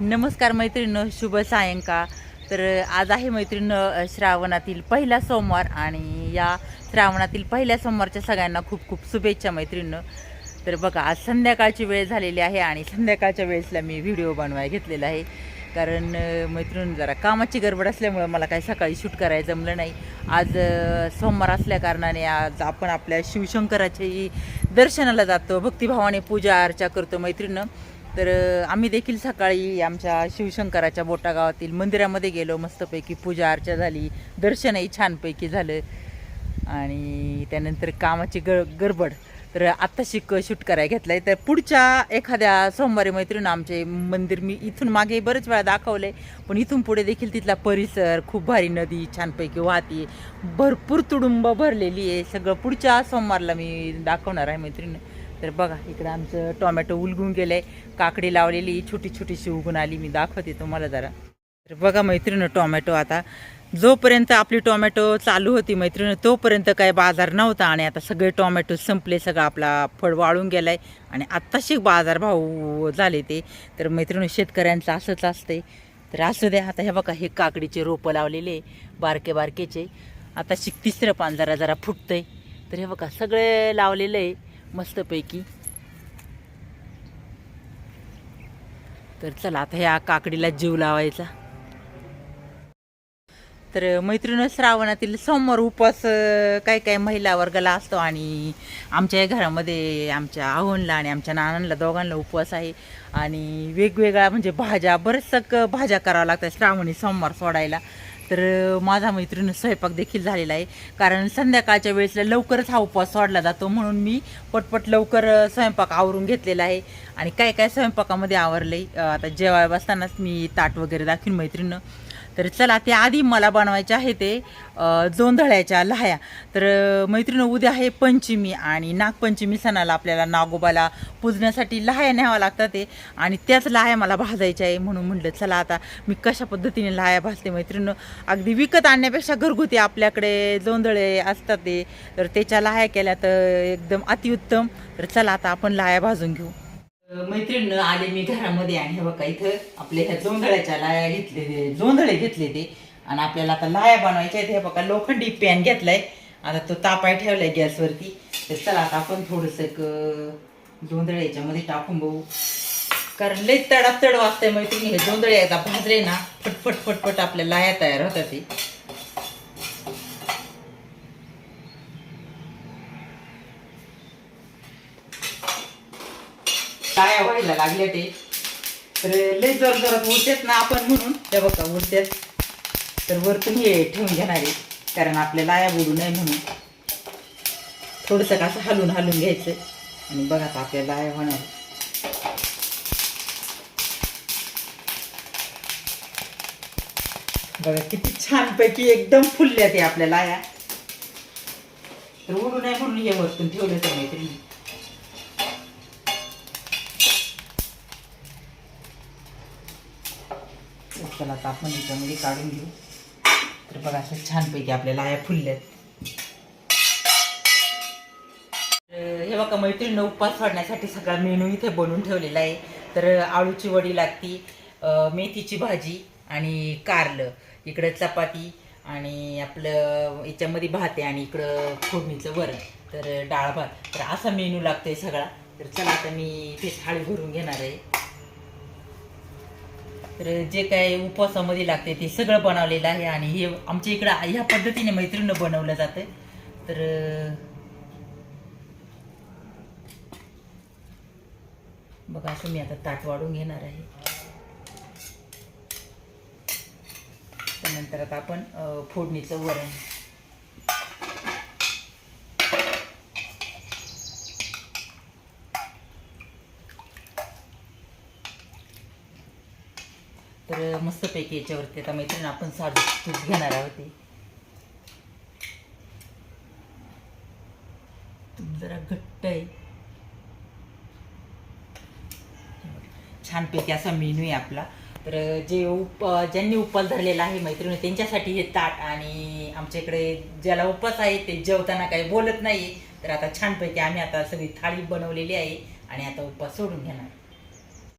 नमस्कार मैत्रिणं शुभ सायंकाळ तर आज आहे मैत्रिणी श्रावणातील पहिला सोमवार आणि या श्रावणातील पहिल्या सोमवारच्या सगळ्यांना खूप खूप शुभेच्छा मैत्रिणी तर बघा आज संध्याकाळची वेळ झालेली आहे आणि संध्याकाळच्या वेळेसला मी व्हिडिओ बनवाय घेतलेला आहे. कारण मैत्रिणी जरा कामाची गडबड असल्यामुळं मला काही सकाळी शूट करायला जमलं नाही. आज सोमवार असल्याकारणाने आज आपण आपल्या शिवशंकराच्याही दर्शनाला जातो भक्तिभावाने पूजा अर्चा करतो मैत्रिणं तर आम्ही देखील सकाळी आमच्या शिवशंकराच्या बोटा गावातील मंदिरामध्ये गेलो. मस्तपैकी पूजा अर्चा झाली. दर्शनही छानपैकी झालं. आणि त्यानंतर कामाची ग गडबड. तर आत्ता क शूट करायला घेतलं आहे तर पुढच्या एखाद्या सोमवारी मैत्रीण आमचे मंदिर मी इथून मागे बरेच वेळा दाखवलं आहे पण इथून पुढे देखील तिथला परिसर खूप भारी नदी छानपैकी वाहती. भरपूर तुडुंब भरलेली आहे. सगळं पुढच्या सोमवारला मी दाखवणार आहे मैत्रीण. तर बघा इकडं आमचं टोमॅटो उलगून गेलं आहे काकडी लावलेली छोटी छोटीशी उगून आली. मी दाखवते तुम्हाला जरा. तर बघा मैत्रिणी टोमॅटो आता. जोपर्यंत आपली टोमॅटो चालू होती मैत्रिणी तोपर्यंत काय बाजार नव्हता आणि आता सगळे टोमॅटो संपले सगळं आपला फळ वाळून गेलाय. आणि आत्ताशी बाजारभाव झाले ते. तर मैत्रिणी शेतकऱ्यांचं असंच असते तर असू द्या आता हे बघा हे काकडीचे रोपं लावलेले बारके बारकेचे आता शिक तिसरं पान जरा जरा फुटतंय. तर हे बघा सगळे लावलेलं आहे. मस्तपैकी. तर चला आता ह्या काकडीला जीव लावायचा. तर मैत्रीण श्रावणातील सोमवार उपवास काही काही महिला वर्गाला असतो आणि आमच्या या घरामध्ये आमच्या आहोनला आणि आमच्या नानांना दोघांना उपवास आहे. आणि वेगवेगळ्या म्हणजे भाज्या बरेचसं भाज्या कराव्या लागतात श्रावणी सोमवार सोडायला. तर माझा मैत्रीण स्वयंपाक देखील झालेला आहे. कारण संध्याकाळच्या वेळेसला लवकरच हा उपवास सोडला जातो म्हणून मी पटपट लवकर स्वयंपाक आवरून घेतलेला आहे. आणि काय काय स्वयंपाकामध्ये आवरलं आहे आता जेवाय बसतानाच मी ताट वगैरे दाखवीन मैत्रिणं तर चला ते आधी मला बनवायचे आहे ते जोंधळ्याच्या लाह्या. तर मैत्रिणं मैत्रिणी उद्या आहे पंचमी आणि नागपंचमी सणाला आपल्याला नागोबाला पूजण्यासाठी लाह्या न्याव्या लागतात ते. आणि त्याच लाह्या मला भाजायच्या आहे म्हणून म्हटलं चला आता मी कशा पद्धतीने लाह्या भाजते मैत्रिणी. अगदी विकत आणण्यापेक्षा घरगुती आपल्याकडे जोंधळे असतात ते. तर त्याच्या लाह्या केल्या तर एकदम अतिउत्तम. तर चला आता आपण लाह्या भाजून घेऊ. मैत्रीण आले मी घरामध्ये आणि हे बघा इथं आपल्या ह्या जोंधळ्याच्या लाया घेतले जोंधळे घेतले ते. आणि आपल्याला आता लाया बनवायच्या आहेत हे बघा लोखंडी पॅन घेतलाय. आता तो तापाय ठेवलाय गॅसवरती. तर चला आता आपण थोडस एक जोंधळे याच्यामध्ये टाकून बघू. कारण लई तडातड वाजतंय मैत्रिणी हे जोंधळे आता भाजले ना फटफट फटफट आपल्या लाया तयार होतात ते. काय व्हायला लागले ते? तर लय जोर जोरात उरतेच ना आपण म्हणून. त्या बघा उरतेच तर वरतून हे ठेवून घेणार आहे. कारण आपल्या लाया बुडू नये म्हणून. थोडंसं कसं हलून हलून घ्यायचं. आणि बघा आता आपल्या लाया होणार. बघा किती छानपैकी एकदम फुलल्या ते आपल्या लाया. तर उडू नये म्हणून हे वरतून ठेवलं तर मैत्रिणी चला आता आपण याच्यामध्ये काढून घेऊ. तर बघा असं छानपैकी आपल्याला आया फुलल्यात तर हे बघा मैत्रिणी उपवास वाढण्यासाठी सगळा मेनू इथे बनवून ठेवलेला आहे. तर आळूची वडी लागती मेथीची भाजी आणि कारलं. इकडं चपाती आणि आपलं याच्यामध्ये भात आहे आणि इकडं फोडणीचं वरण. तर डाळ भात. तर असा मेनू लागतोय सगळा. तर चला आता मी इथे थाळी भरून घेणार आहे. तर जे काय उपवासामध्ये लागते ते सगळं बनवलेलं आहे आणि हे आमच्या इकडं ह्या पद्धतीने मैत्रिणीनं बनवलं जातं तर बघा असं मी आता ताट वाढून घेणार आहे. त्यानंतर आता आपण फोडणीचं वरण. तर मस्तपैकी याच्यावरती आता मैत्रीण आपण साधू तूप घेणार आहोत तूप जरा घट्ट आहे. छानपैकी असा मेनू आहे आपला. तर जे उप ज्यांनी उपास धरलेला आहे मैत्रिणी त्यांच्यासाठी हे ताट आणि आमच्या इकडे ज्याला उपवास आहे ते जेवताना काही बोलत नाही तर आता छानपैकी आम्ही आता सगळी थाळी बनवलेली आहे आणि आता उपवास सोडून घेणार.